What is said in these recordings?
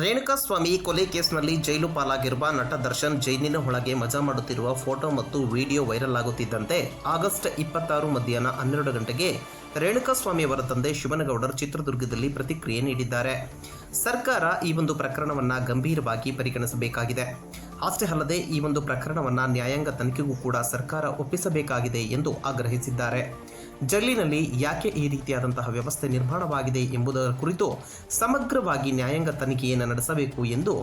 ರೇಣುಕಾಸ್ವಾಮಿ ಕೊಲೆ ಕೇಸ್ನಲ್ಲಿ ಜೈಲು ಪಾಲಾಗಿರುವ ನಟ ದರ್ಶನ್ ಜೈಲಿನ ಒಳಗೆ ಮಜಾ ಮಾಡುತ್ತಿರುವ ಫೋಟೋ ಮತ್ತು ವಿಡಿಯೋ ವೈರಲ್ ಆಗುತ್ತಿದ್ದಂತೆ ಆಗಸ್ಟ್ ಇಪ್ಪತ್ತಾರು ಮಧ್ಯಾಹ್ನ ಹನ್ನೆರಡು ಗಂಟೆಗೆ ರೇಣುಕಾಸ್ವಾಮಿ ಅವರ ತಂದೆ ಶಿವನಗೌಡರ್ ಚಿತ್ರದುರ್ಗದಲ್ಲಿ ಪ್ರತಿಕ್ರಿಯೆ ನೀಡಿದ್ದಾರೆ. ಸರ್ಕಾರ ಈ ಒಂದು ಪ್ರಕರಣವನ್ನು ಗಂಭೀರವಾಗಿ ಪರಿಗಣಿಸಬೇಕಾಗಿದೆ. ಅಷ್ಟೇ ಅಲ್ಲದೆ ಈ ಒಂದು ಪ್ರಕರಣವನ್ನು ನ್ಯಾಯಾಂಗ ತನಿಖೆಗೂ ಕೂಡ ಸರ್ಕಾರ ಒಪ್ಪಿಸಬೇಕಾಗಿದೆ ಎಂದು ಆಗ್ರಹಿಸಿದ್ದಾರೆ. ಜೈಲಿನಲ್ಲಿ ಯಾಕೆ ಈ ರೀತಿಯಾದಂತಹ ವ್ಯವಸ್ಥೆ ನಿರ್ಮಾಣವಾಗಿದೆ ಎಂಬುದರ ಕುರಿತು ಸಮಗ್ರವಾಗಿ ನ್ಯಾಯಾಂಗ ತನಿಖೆಯನ್ನು ನಡೆಸಬೇಕು ಎಂದು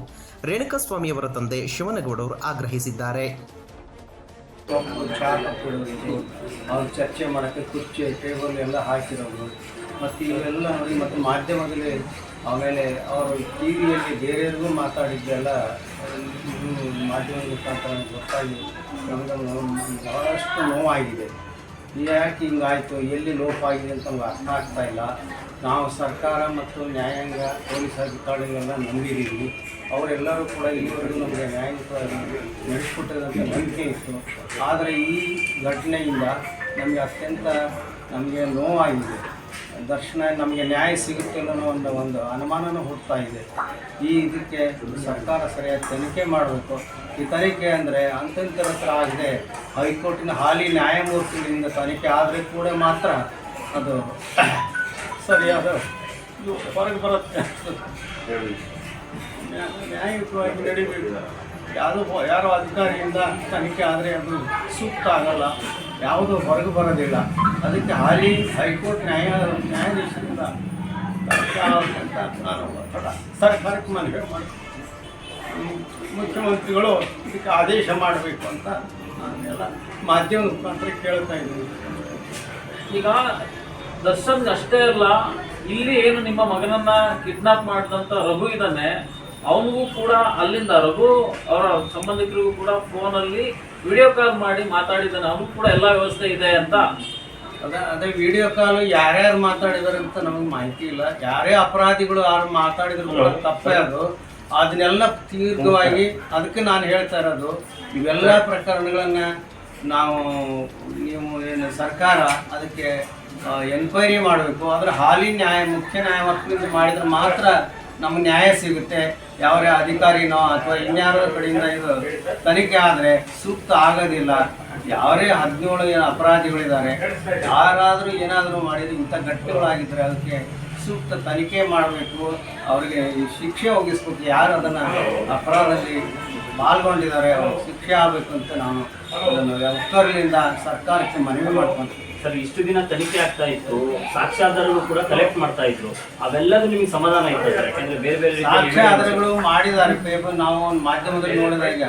ರೇಣುಕಾಸ್ವಾಮಿ ಅವರ ತಂದೆ ಶಿವನಗೌಡರು ಆಗ್ರಹಿಸಿದ್ದಾರೆ. ಅವ್ರು ಚರ್ಚೆ ಮಾಡೋಕ್ಕೆ ಕುರ್ಚಿ, ಟೇಬಲ್ ಎಲ್ಲ ಹಾಕಿರೋದು ಮತ್ತು ಇವೆಲ್ಲ ನೋಡಿ ಮತ್ತು ಮಾಧ್ಯಮದಲ್ಲಿ ಆಮೇಲೆ ಅವರು ಟಿ ವಿಯಲ್ಲಿ ಬೇರೆಯವ್ರಿಗೂ ಮಾತಾಡಿದ್ದೆಲ್ಲ ಮಾಧ್ಯಮದ ಮುಖಾಂತರ ಗೊತ್ತಾಗಿ ನಮಗೆ ಬಹಳಷ್ಟು ನೋವಾಗಿದೆ. ಯಾಕೆ ಹಿಂಗಾಯಿತು ಎಲ್ಲಿ ಲೋಪ ಆಗಿದೆ ಅಂತ ನಮ್ಗೆ ಅರ್ಥ ಆಗ್ತಾ ಇಲ್ಲ. ನಾವು ಸರ್ಕಾರ ಮತ್ತು ನ್ಯಾಯಾಂಗ ಪೊಲೀಸ್ ಅಧಿಕಾರಿಗಳೆಲ್ಲ ನಂಬಿದ್ದೀವಿ ಅವರೆಲ್ಲರೂ ಕೂಡ ಇಲ್ಲಿವರೆಗೂ ನಮಗೆ ನ್ಯಾಯಾಂಗ ನಡೆಸ್ಕೊಟ್ಟಿರೋಂಥ ನಂಬಿಕೆ ಇತ್ತು. ಆದರೆ ಈ ಘಟನೆಯಿಂದ ನಮಗೆ ಅತ್ಯಂತ ನಮಗೆ ನೋವಾಗಿದೆ. ದರ್ಶನ ನಮಗೆ ನ್ಯಾಯ ಸಿಗುತ್ತೆ ಅನ್ನೋ ಒಂದು ಒಂದು ಅನುಮಾನನೂ ಹುಡ್ತಾ ಇದೆ. ಈ ಇದಕ್ಕೆ ಸರ್ಕಾರ ಸರಿಯಾಗಿ ತನಿಖೆ ಮಾಡಬೇಕು. ಈ ತನಿಖೆ ಅಂದರೆ ಅಂತಂತರ ಹತ್ರ ಆಗದೆ. ಹೈಕೋರ್ಟಿನ ಹಾಲಿ ನ್ಯಾಯಮೂರ್ತಿಗಳಿಂದ ತನಿಖೆ ಆದರೆ ಕೂಡ ಮಾತ್ರ ಅದು ಸರಿಯಾದ ಹೊರಗೆ ಬರುತ್ತೆ. ನ್ಯಾ- ನ್ಯಾಯಯುತವಾಗಿ ನಡಿಬೇಕು. ಯಾರು ಯಾರೋ ಅಧಿಕಾರಿಯಿಂದ ತನಿಖೆ ಆದರೆ ಅದು ಸೂಕ್ತ ಆಗಲ್ಲ. ಯಾವುದೂ ಹೊರಗೆ ಬರೋದಿಲ್ಲ. ಅದಕ್ಕೆ ಹಾಲಿ ಹೈಕೋರ್ಟ್ ನ್ಯಾಯ ನ್ಯಾಯಾಧೀಶರಿಂದ ನಾನು ಒತ್ತಡ. ಸರ್ಕಾರಕ್ಕೆ ಮನವಿ ಮುಖ್ಯಮಂತ್ರಿಗಳು ಇದಕ್ಕೆ ಆದೇಶ ಮಾಡಬೇಕು ಅಂತ ನಾನೆಲ್ಲ ಮಾಧ್ಯಮದ ಮುಖಾಂತರ ಕೇಳ್ತಾ ಇದ್ದೀನಿ. ಈಗ ದರ್ಶನ್ ಅಷ್ಟೇ ಅಲ್ಲ, ಇಲ್ಲಿ ಏನು ನಿಮ್ಮ ಮಗನನ್ನ ಕಿಡ್ನಾಪ್ ಮಾಡಿದಂತ ರಘು ಇದ್ದಾನೆ ಅವನಿಗೂ ಕೂಡ ಅಲ್ಲಿಂದ ರಘು ಅವರ ಸಂಬಂಧಿಕರಿಗೂ ಕೂಡ ಫೋನಲ್ಲಿ ವಿಡಿಯೋ ಕಾಲ್ ಮಾಡಿ ಮಾತಾಡಿದ್ದಾನೆ. ಅವನು ಕೂಡ ಎಲ್ಲ ವ್ಯವಸ್ಥೆ ಇದೆ ಅಂತ. ಅದೇ ಅದೇ ವಿಡಿಯೋ ಕಾಲ್ ಯಾರ್ಯಾರು ಮಾತಾಡಿದಾರೆ ಅಂತ ನಮಗೆ ಮಾಹಿತಿ ಇಲ್ಲ. ಯಾರೇ ಅಪರಾಧಿಗಳು ಯಾರು ಮಾತಾಡಿದ್ರು ತಪ್ಪೇ ಅದು. ಅದನ್ನೆಲ್ಲ ತೀರ್ಘವಾಗಿ ಅದಕ್ಕೆ ನಾನು ಹೇಳ್ತಾ ಇರೋದು. ಇವೆಲ್ಲ ಪ್ರಕರಣಗಳನ್ನ ನಾವು ನೀವು ಏನು ಸರ್ಕಾರ ಅದಕ್ಕೆ ಎನ್ಕ್ವೈರಿ ಮಾಡಬೇಕು. ಆದರೆ ಹಾಲಿ ನ್ಯಾಯ ಮುಖ್ಯ ನ್ಯಾಯಮೂರ್ತಿಯಿಂದ ಮಾಡಿದ್ರೆ ಮಾತ್ರ ನಮ್ಗೆ ನ್ಯಾಯ ಸಿಗುತ್ತೆ. ಯಾವರೇ ಅಧಿಕಾರಿನೋ ಅಥವಾ ಇನ್ಯಾರೋ ಕಡೆಯಿಂದ ಇದು ತನಿಖೆ ಆದರೆ ಸೂಕ್ತ ಆಗೋದಿಲ್ಲ. ಯಾರೇ ಹದಿನೇಳು ಏನು ಅಪರಾಧಿಗಳಿದ್ದಾರೆ, ಯಾರಾದರೂ ಏನಾದರೂ ಮಾಡಿದ್ರೆ ಇಂಥ ಘಟನೆಗಳಾಗಿದ್ದರೆ ಅದಕ್ಕೆ ಸೂಕ್ತ ತನಿಖೆ ಮಾಡಬೇಕು. ಅವರಿಗೆ ಶಿಕ್ಷೆ ಒಗ್ಗಿಸ್ಬೇಕು. ಯಾರು ಅದನ್ನು ಅಪರಾಧದಲ್ಲಿ ಪಾಲ್ಗೊಂಡಿದ್ದಾರೆ ಅವರು ಶಿಕ್ಷೆ ಆಗಬೇಕು ಅಂತ ನಾನು ಅದನ್ನು ಉತ್ತರಲಿಂದ ಸರ್ಕಾರಕ್ಕೆ ಮನವಿ ಮಾಡ್ಕೊಂತ ಸರ್ ಇಷ್ಟು ದಿನ ತನಿಖೆ ಆಗ್ತಾ ಇತ್ತು ಸಾಕ್ಷ್ಯಾಧಾರಗಳು ಕೂಡ ಕಲೆಕ್ಟ್ ಮಾಡ್ತಾ ಇದ್ರು. ಅವೆಲ್ಲದೂ ನಿಮಗೆ ಸಮಾಧಾನ ಇತ್ತು ಸರ್? ಯಾಕಂದ್ರೆ ಬೇರೆ ಬೇರೆ ರೀತಿಯ ಸಾಕ್ಷ್ಯ ಆಧಾರಗಳು ಮಾಡಿದ್ದಾರೆ ಪೇಪರ್ ನಾವು ಒಂದು ಮಾಧ್ಯಮದಲ್ಲಿ ನೋಡಿದಾಗ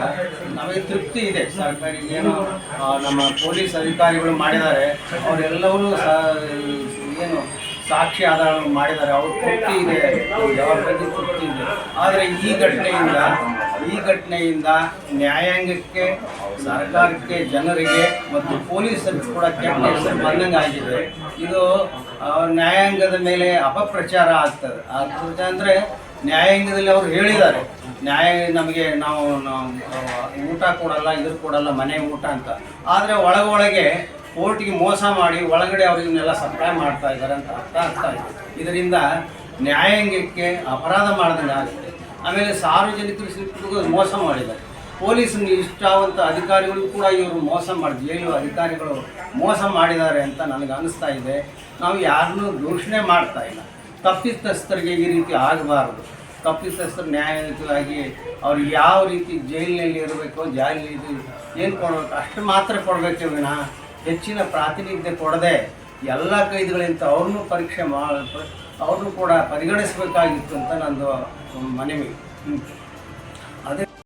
ನಮಗೆ ತೃಪ್ತಿ ಇದೆ. ಸರ್ಕಾರ ಏನು ಆ, ನಮ್ಮ ಪೊಲೀಸ್ ಅಧಿಕಾರಿಗಳು ಮಾಡಿದ್ದಾರೆ ಅವರೆಲ್ಲವೂ ಏನು ಸಾಕ್ಷಿ ಆಧಾರಗಳು ಮಾಡಿದ್ದಾರೆ. ಅವ್ರ ತೃಪ್ತಿ ಇದೆ ಅವ್ರ ಬಗ್ಗೆ ತೃಪ್ತಿ ಇದೆ. ಆದರೆ ಈ ಘಟನೆಯಿಂದ ಈ ಘಟನೆಯಿಂದ ನ್ಯಾಯಾಂಗಕ್ಕೆ, ಸರ್ಕಾರಕ್ಕೆ, ಜನರಿಗೆ ಮತ್ತು ಪೊಲೀಸರು ಕೂಡ ಕೆಟ್ಟ ಬಂದಂಗೆ ಆಗಿದೆ. ಇದು ನ್ಯಾಯಾಂಗದ ಮೇಲೆ ಅಪಪ್ರಚಾರ ಆಗ್ತದೆ. ಆಗ್ತದೆ ಅಂದರೆ ನ್ಯಾಯಾಂಗದಲ್ಲಿ ಅವರು ಹೇಳಿದ್ದಾರೆ. ನ್ಯಾಯ, ನಮಗೆ ನಾವು ಊಟ ಕೊಡಲ್ಲ ಇದ್ರ ಕೊಡಲ್ಲ, ಮನೆ ಊಟ ಅಂತ. ಆದರೆ ಒಳಗೊಳಗೆ ಕೋರ್ಟಿಗೆ ಮೋಸ ಮಾಡಿ ಒಳಗಡೆ ಅವ್ರಿಗನ್ನೆಲ್ಲ ಸಪ್ಲೈ ಮಾಡ್ತಾ ಇದ್ದಾರೆ ಅಂತ ಅರ್ಥ ಆಗ್ತಾ ಇದೆ. ಇದರಿಂದ ನ್ಯಾಯಾಂಗಕ್ಕೆ ಅಪರಾಧ ಮಾಡಿದಂಗೆ ಆಮೇಲೆ ಸಾರ್ವಜನಿಕರು ಮೋಸ ಮಾಡಿದ್ದಾರೆ. ಪೊಲೀಸ್ ಇಷ್ಟಾವಂಥ ಅಧಿಕಾರಿಗಳು ಕೂಡ ಇವರು ಮೋಸ ಮಾಡಿದ್ರು ಜೈಲು ಅಧಿಕಾರಿಗಳು ಮೋಸ ಮಾಡಿದ್ದಾರೆ ಅಂತ ನನಗೆ ಅನ್ನಿಸ್ತಾ ಇದೆ. ನಾವು ಯಾರನ್ನೂ ದೂಷಣೆ ಮಾಡ್ತಾ ಇಲ್ಲ. ತಪ್ಪಿತಸ್ಥರಿಗೆ ಈ ರೀತಿ ಆಗಬಾರ್ದು. ತಪ್ಪಿತಸ್ಥರು ನ್ಯಾಯಯುತವಾಗಿ ಅವ್ರು ಯಾವ ರೀತಿ ಜೈಲಿನಲ್ಲಿ ಇರಬೇಕು ಜೈಲಿನಲ್ಲಿ ಏನು ಕೊಡಬೇಕು, ಅಷ್ಟು ಮಾತ್ರ ಕೊಡಬೇಕೆ ವಿನ ಹೆಚ್ಚಿನ ಪ್ರಾತಿನಿಧ್ಯ ಕೊಡದೆ ಎಲ್ಲ ಕೈದಿಗಳಿಂದ ಅವ್ರನ್ನೂ ಪರೀಕ್ಷೆ ಮಾಡಿ ಅವ್ರನ್ನೂ ಕೂಡ ಪರಿಗಣಿಸಬೇಕಾಗಿತ್ತು ಅಂತ ನಂದು ಮನವಿ.